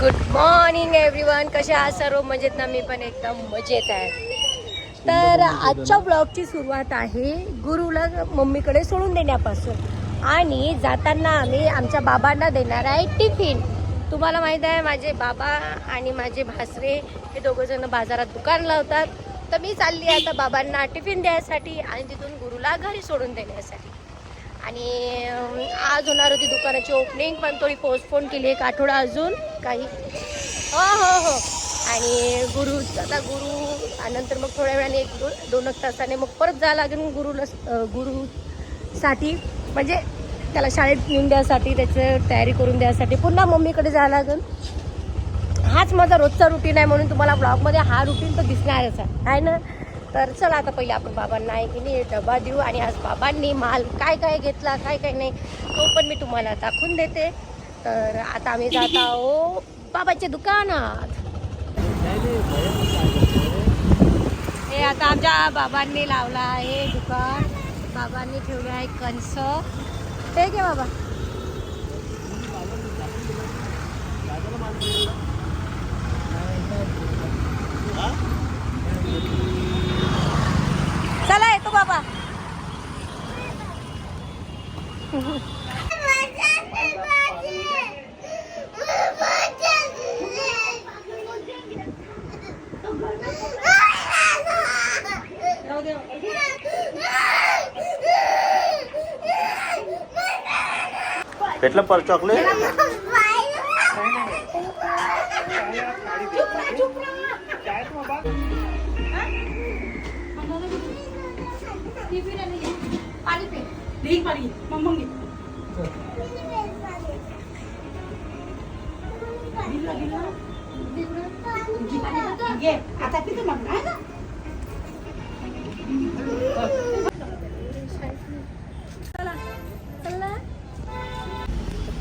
Good morning everyone कसे आहात सर्व? मजेत ना? मी पण एकदम मजेत आहे. तर आजच्या ब्लॉगची सुरुवात आहे गुरुला मम्मीकडे सोडून देण्यापासून. आणि जाताना आम्ही आमच्या बाबांना देणार आहे टिफिन. तुम्हाला माहीत आहे माझे बाबा आणि माझे भासरे हे दोघंजण बाजारात दुकान लावतात. तर मी चालली आता बाबांना टिफिन द्यायसाठी आणि तिथून गुरुला घरी सोडून देण्यासाठी. आणि आज होणार होती दुकानाची ओपनिंग पण थोडी पोस्टपोन केली एक आठवडा अजून. काही हो हो हो. आणि गुरु आता गुरु आणि नंतर मग थोड्या वेळाने एक दोन दोन एक तासाने मग परत जावं लागेल गुरुला गुरुसाठी म्हणजे त्याला शाळेत नेऊन द्यासाठी त्याचं तयारी करून द्यासाठी. पुन्हा मम्मीकडे जावं लागेल. हाच माझा रोजचा रुटीन आहे म्हणून तुम्हाला ब्लॉगमध्ये हा रुटीन तर दिसणारच आहे ना? तर चला आता पहिले आपण बाबांना आहे की नाही डबा देऊ. आणि आज बाबांनी माल काय काय घेतला काय काय नाही तो पण मी तुम्हाला दाखवून देते. तर आता आम्ही जात आहो बाबाच्या दुकानात. हे आता आमच्या बाबांनी लावला आहे दुकान. बाबांनी ठेवलं आहे कंस हे घे बाबा. Huh? भेटलं पर चॉकलेट आता किती म्हणणार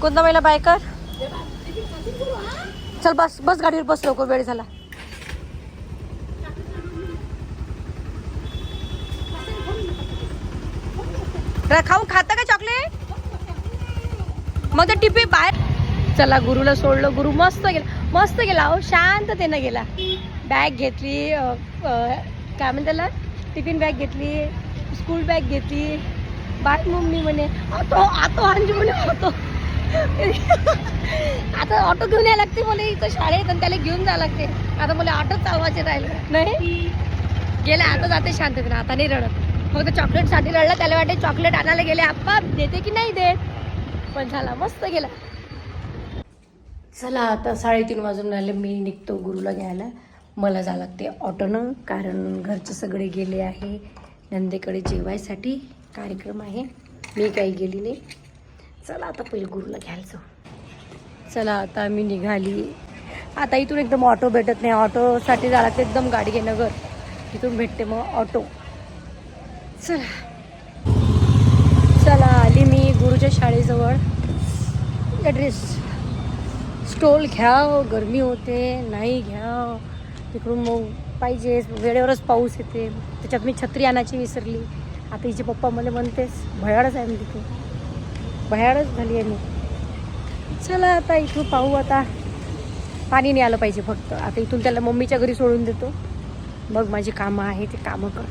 कोणता महिला बायकर चल बस बस गाडीवर बस लवकर वेळ झाला. खाऊन खाऊ खाता का चॉकलेट मग ते टिपी बाहेर. चला गुरुला सोडलं. गुरु मस्त गेला. मस्त गेला हो शांततेनं गेला. बॅग घेतली काय म्हणते त्याला? टिफिन बॅग घेतली स्कूल बॅग घेतली. बाय मम्मी म्हणे आतो आतो हांजी म्हणे होतो आता ऑटो घेऊन यायला लागते मला इथं शाळेत आणि त्याला घेऊन जावं लागते. आता मला ऑटो चालवायचे राहिले. नाही? गेले आता जाते शांततेनं आता नाही रडत. फक्त चॉकलेटसाठी रडला त्याला वाटे चॉकलेट आणायला गेले आप्पा देते की नाही देत? पण झाला मस्त गेला. चला आता साडेतीन वाजून राहिले मी निघतो गुरुला घ्यायला. मला जावं लागते ऑटोनं कारण घरचे सगळे गेले आहे. नंदेकडे जेवायसाठी कार्यक्रम आहे. मी काही गेली नाही. चला आता पहिले गुरुला घ्यायला जाऊ. चला आता मी निघाली. आता इथून एकदम ऑटो भेटत नाही. ऑटोसाठी जायला तर एकदम गाडी घे नगर. तिथून भेटते मग ऑटो. चला. चला आली मी गुरुच्या शाळेजवळ. ड्रेस स्टोल घ्याव. गरमी होते. नाही घ्याव. तिकडून मग पाहिजे. वेळेवरच पाऊस येते. त्याच्यात मी छत्री आणायची विसरली. आता हिचे पप्पा मला म्हणतेस भयाडच आहे मी तिथे. भयाडच झाली आहे मी. चला आता इथून पाहू आता. पाणी नाही आलं पाहिजे फक्त. आता इथून त्याला मम्मीच्या घरी सोडून देतो. मग माझी कामं आहे ते कामं कर.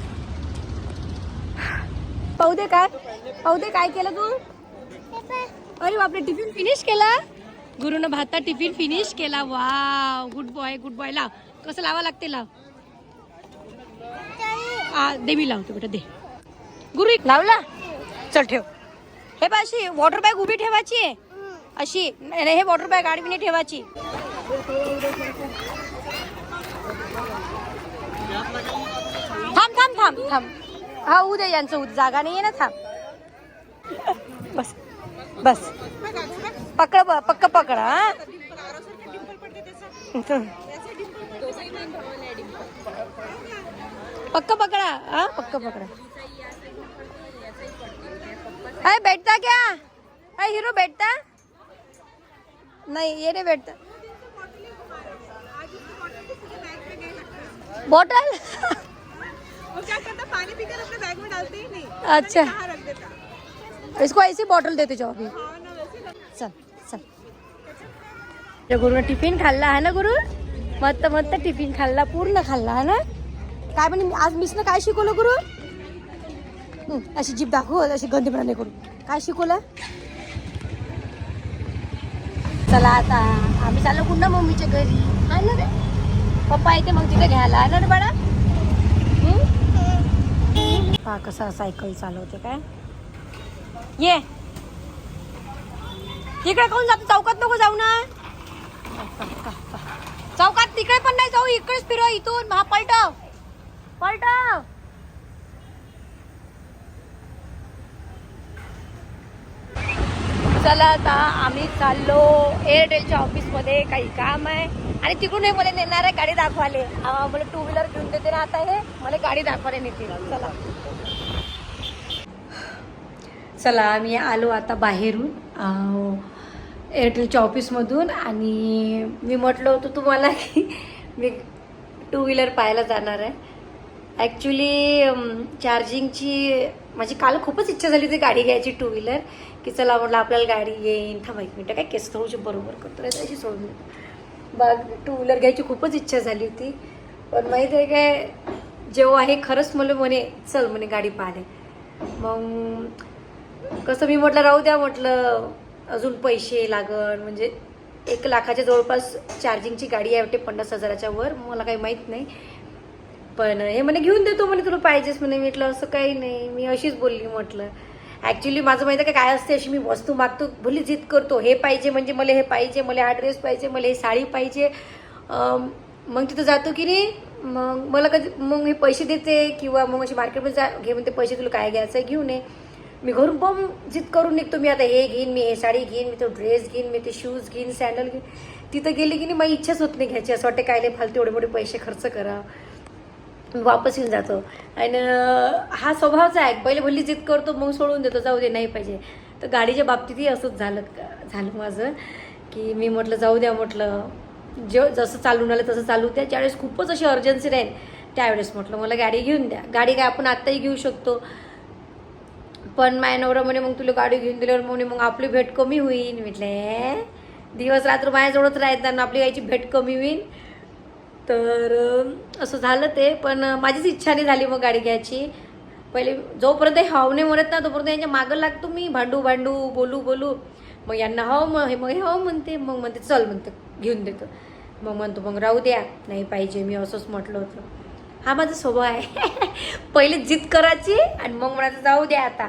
पाहू दे काय. पाहू दे काय केलं तू. अरे बापरे टिफिन फिनिश केला. गुरुनं भाता टिफिन फिनिश केला. वा गुड बॉय गुड बॉय लाव. कसं लावा लागते लाव. आ, दे मी लावतो बेटा दे. गुरु एक लावला? चल ठेव. हे बा अशी वॉटर बॅग उभी ठेवायची आहे? अशी नाही, हे वॉटर बॅग आडवी नाही ठेवायची. थांब थांब थांब थांब. हा उद्या यांचं उद्या जागा नाही आहे ना थांब. बस बस. पकड पक्क पकड हा. पक्क पकड़ा हाँ पक्का पकड़ा. अरे बैठता क्या? अरे हीरो बैठता? नहीं ये नहीं बैठता। बॉटल वो क्या करता पानी पीकर अपने बैग में डालते ही नहीं। अच्छा। रख देता। इसको ऐसी बॉटल देते जाओ अभी। हाँ ना चल चल। त्या गुरुनं टिफ़िन खाल्ला है ना गुरु? मस्त मस्त टिफ़िन खाल्ला पूर्ण खाल्ला है ना? काय म्हणे आज मिसनं काय शिकवलं गुरु? अशी जीप दाखव अशी गंधीपणा नाही करू काय शिकवलं? चला आता आम्ही चाललो पुन्हा मम्मीच्या घरी. आणलं रे पप्पा येते मग तिथे घ्यायला. आलं ना रे बाळा पा पहा कसा सायकल चालवते काय? ये. तिकडे कोण जातो? चौकात नको जाऊ ना. चौकात तिकडे पण नाही जाऊ इकडेच फिरव इथून. हा पलटव पलटव चला आता आम्ही चाललो. एअरटेलच्या ऑफिसमध्ये काही काम आहे. आणि तिकडून हे मला नेणार आहे गाडी दाखवाले मला टू व्हीलर घेऊन देते ना आता हे. मला गाडी दाखवायला नेते चला. चला आम्ही आलो आता बाहेरून. एअरटेलच्या ऑफिसमधून आणि मी म्हटलं होतं तुम्हाला की मी टू व्हीलर पाहायला जाणार आहे. ॲक्च्युली चार्जिंगची माझी काल खूपच इच्छा झाली होती गाडी घ्यायची टू व्हीलर की चला म्हटलं आपल्याला गाडी येईन. थांबा एक मिनटं काय केस थोडीशी बरोबर करतो अशी तशी सोडून देतो. बघ टू व्हीलर घ्यायची खूपच इच्छा झाली होती. पण माहीत आहे काय जेव्हा हे खरंच मला म्हणे चल म्हणे गाडी पाहणे. मग कसं मी म्हटलं राहू द्या म्हटलं अजून पैसे लागण म्हणजे एक लाखाच्या जवळपास चार्जिंगची गाडी आहे वाटते पन्नास हजाराच्या वर. मला काही माहीत नाही. पण हे म्हणे घेऊन देतो म्हणे तुला पाहिजेच म्हणे. म्हटलं असं काही नाही. मी अशीच बोलली म्हटलं. ॲक्च्युली माझं माहिती आहे का काय असते अशी मी वस्तू मागतो भली जिद करतो. हे पाहिजे म्हणजे मला हे पाहिजे मला हा ड्रेस पाहिजे मला हे साडी पाहिजे. मग तिथं जातो की नाही मग मला कधी मग हे पैसे देते किंवा मग अशी मार्केटमध्ये जा घे म्हणते पैसे तुला काय घ्यायचं आहे घेऊन ये. मी घरून बम जिद करून निघतो मी आता हे घेईन मी हे साडी घेईन मी तो ड्रेस घेईन मी ते शूज घेईन सँडल घेईन. तिथं गेली की नाही माझी इच्छाच होत नाही घ्यायची. असं वाटते काय नाही फालतू एवढे मोठे पैसे खर्च करा वापस येऊन जातो. आणि हा स्वभावचा आहे. पहिले भल्ली जिद करतो मग सोडून देतो. जाऊ दे नाही पाहिजे. तर गाडीच्या बाबतीतही असंच झालं झालं माझं की मी म्हटलं जाऊ द्या म्हटलं. जे जसं चालून आलं तसं चालू. द्या ज्यावेळेस खूपच अशी अर्जन्सी राहील. त्यावेळेस म्हटलं मला गाडी घेऊन द्या. गाडी काय आपण आत्ताही घेऊ शकतो. पण माय नवरा म्हणे मग तुला गाडी घेऊन दिल्यावर म्हणे मग आपली भेट कमी होईल. म्हटले दिवस रात्र माझ्याजवळच राहत आणि आपली गायची भेट कमी होईल. तर असं झालं ते पण माझीच इच्छा नाही झाली मग गाडी घ्यायची. पहिले जोपर्यंत हे हाव नाही म्हणत ना तोपर्यंत यांच्या मागं लागतो मी भांडू भांडू बोलू बोलू. मग यांना हाव मग हे मग हे हाव म्हणते मग म्हणते चल म्हणते घेऊन देतो. मग म्हणतो मग राहू द्या नाही पाहिजे मी असंच म्हटलं होतं. हा माझा स्वभाव आहे. पहिले जिद करायची आणि मग म्हणायचं जाऊ द्या आता.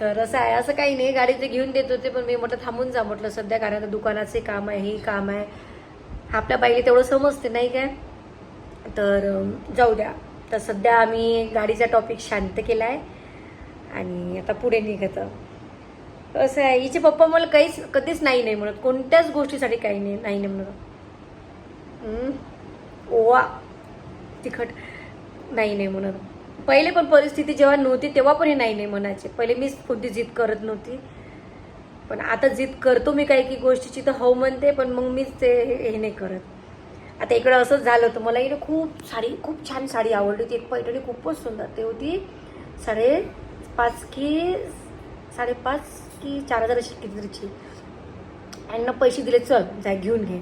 तर असं आहे असं काही नाही गाडी ते घेऊन देत होते पण मी म्हटलं थांबून जा म्हटलं सध्या कारण आता दुकानाचे काम आहे हे काम आहे. आपल्या बाईला तेवढं समजते नाही काय? तर जाऊ द्या. तर सध्या आम्ही गाडीचा टॉपिक शांत केला आहे आणि आता पुढे निघत. असं आहे. हिचे पप्पा मला काहीच कधीच नाही नाही म्हणत. कोणत्याच गोष्टीसाठी काही नाही नाही नाही म्हणत. ओवा. तिखट. नाही नाही म्हणत. पहिले पण परिस्थिती जेव्हा नव्हती तेव्हा पण हे नाही नाही म्हणायचे. पहिले मीच कोणती जिद करत नव्हती. पण आता जिद करतो मी काही की गोष्टीची तर हो म्हणते पण मग मीच ते हे नाही करत. आता इकडं असंच झालं होतं मला इकडे खूप साडी खूप छान साडी आवडली होती. एक पैठणी खूपच सुंदर ते होती. साडे पाच की साडेपाच की चार हजार अशी कितीतरीची. यांना पैसे दिले चल जाय घेऊन घे.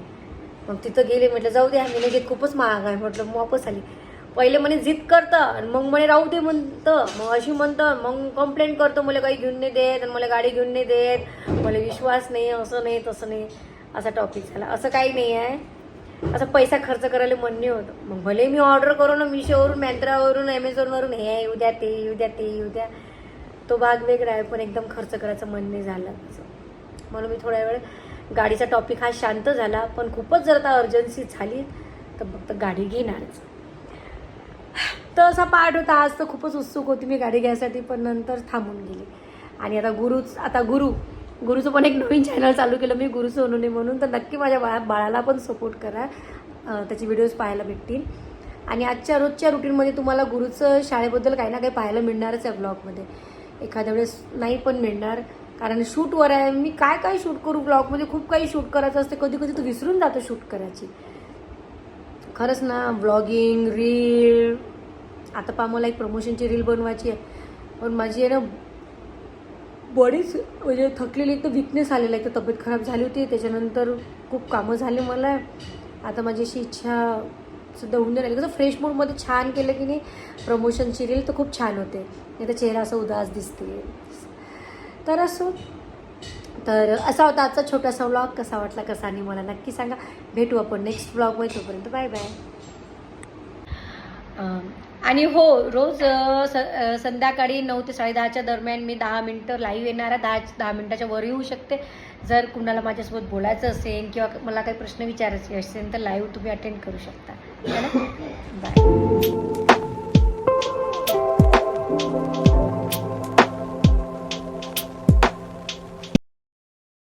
मग तिथं गेले म्हटलं जाऊ दे आम्ही म्हणजे खूपच महाग आहे. म्हटलं मग वापस आली. पहिले म्हणे जिद करतं आणि मग म्हणे राहू दे म्हणतं. मग अशी म्हणतं मग कंप्लेंट करतो मला काही घेऊन नाही देत आणि मला गाडी घेऊन नाही देत. मला विश्वास नाही असं नाही तसं नाही. असा टॉपिक झाला. असं काही नाही आहे. असं पैसा खर्च करायला मन नाही होतं. मग भले मी ऑर्डर करू ना मिशोवरून मॅन्त्रावरून ॲमेझॉनवरून हे येऊ द्या ते येऊ द्या ते येऊ द्या. तो भाग वेगळा आहे पण एकदम खर्च करायचं मन नाही झालं असं. म्हणून मी थोड्या वेळ गाडीचा टॉपिक हा शांत झाला पण खूपच जर आता अर्जन्सी झाली तर फक्त गाडी घेणारच. तर असा पार्ट होता आज तर खूपच उत्सुक होती मी गाडी घ्यायसाठी पण नंतर थांबून गेली. आणि आता गुरुच आता गुरु गुरुचं पण एक नवीन चॅनल चालू केलं मी गुरु सोनूने म्हणून. तर नक्की माझ्या बाळा बाळाला पण सपोर्ट करा. त्याचे व्हिडिओज पाहायला भेटतील. आणि आजच्या रोजच्या रुटीनमध्ये तुम्हाला गुरुचं शाळेबद्दल काही ना काही पाहायला मिळणारच आहे ब्लॉगमध्ये एखाद्या वेळेस नाही पण मिळणार. कारण शूटवर आहे. मी काय काय शूट करू ब्लॉगमध्ये खूप काही शूट करायचं असते. कधी कधी तू विसरून जातो शूट करायची. खरंच ना ब्लॉगिंग रील आता पहा मला एक प्रमोशनची रील बनवायची आहे. पण माझी आहे ना बॉडीच म्हणजे थकलेली एक तर विकनेस आलेला आहे एक तर तब्येत खराब झाली होती त्याच्यानंतर खूप कामं झाली मला. आता माझी अशी इच्छा सुद्धा होऊन राहिली. कसं फ्रेश मूडमध्ये छान केलं की नाही प्रमोशनची रील तर खूप छान होते. नाही तर चेहरा असा उदास दिसते. तर असो. तर असा होता आजचा छोटासा व्लॉग कसा वाटला कसा नाही मला नक्की सांगा. भेटू आपण नेक्स्ट व्लॉगमध्ये तोपर्यंत बाय बाय आणि हो रोज स संध्याकाळी नऊ ते साडेदहाच्या दरम्यान मी दहा मिनटं लाईव्ह येणार आहे. दहा दहा मिनटाच्या वर येऊ शकते. जर कुणाला माझ्यासोबत बोलायचं असेल किंवा मला काही प्रश्न विचारायचे असेल तर लाईव्ह तुम्ही अटेंड करू शकता. बाय